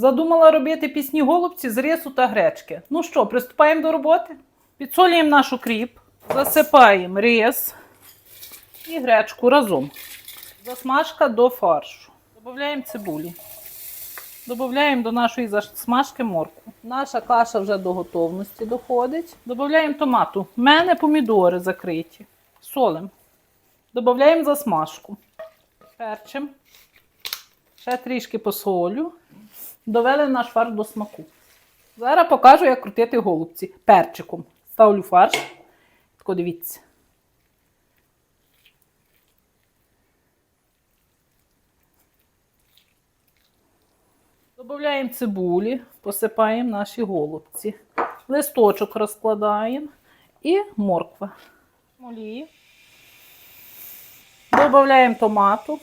Задумала робити пісні голубці з рису та гречки. Ну що, приступаємо до роботи? Підсолюємо наш укріп, засипаємо рис і гречку разом. Засмажка до фаршу. Додаємо цибулі. Додаємо до нашої засмажки моркву. Наша каша вже до готовності доходить. Додаємо томату. У мене помідори закриті. Солим. Додаємо засмажку. Перчим. Ще трішки посолю. Довели наш фарш до смаку. Зараз покажу, як крутити голубці. Перчиком. Ставлю фарш. Тако дивіться. Додаємо цибулі, посипаємо наші голубці. Листочок розкладаємо і морква. Олії. Додаємо томату,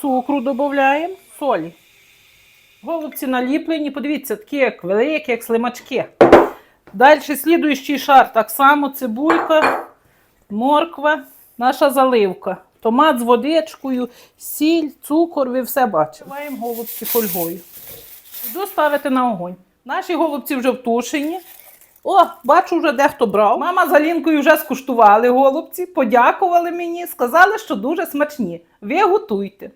цукру додаємо, солі. Голубці наліплені, подивіться, такі як великі, як слимачки. Далі слідуючий шар, так само цибулька, морква, наша заливка. Томат з водичкою, сіль, цукор, ви все бачите. Ваємо голубці фольгою. Йду ставити на огонь. Наші голубці вже втушені. О, бачу, вже дехто брав. Мама з Алінкою вже скуштували голубці, подякували мені, сказали, що дуже смачні. Ви готуйте.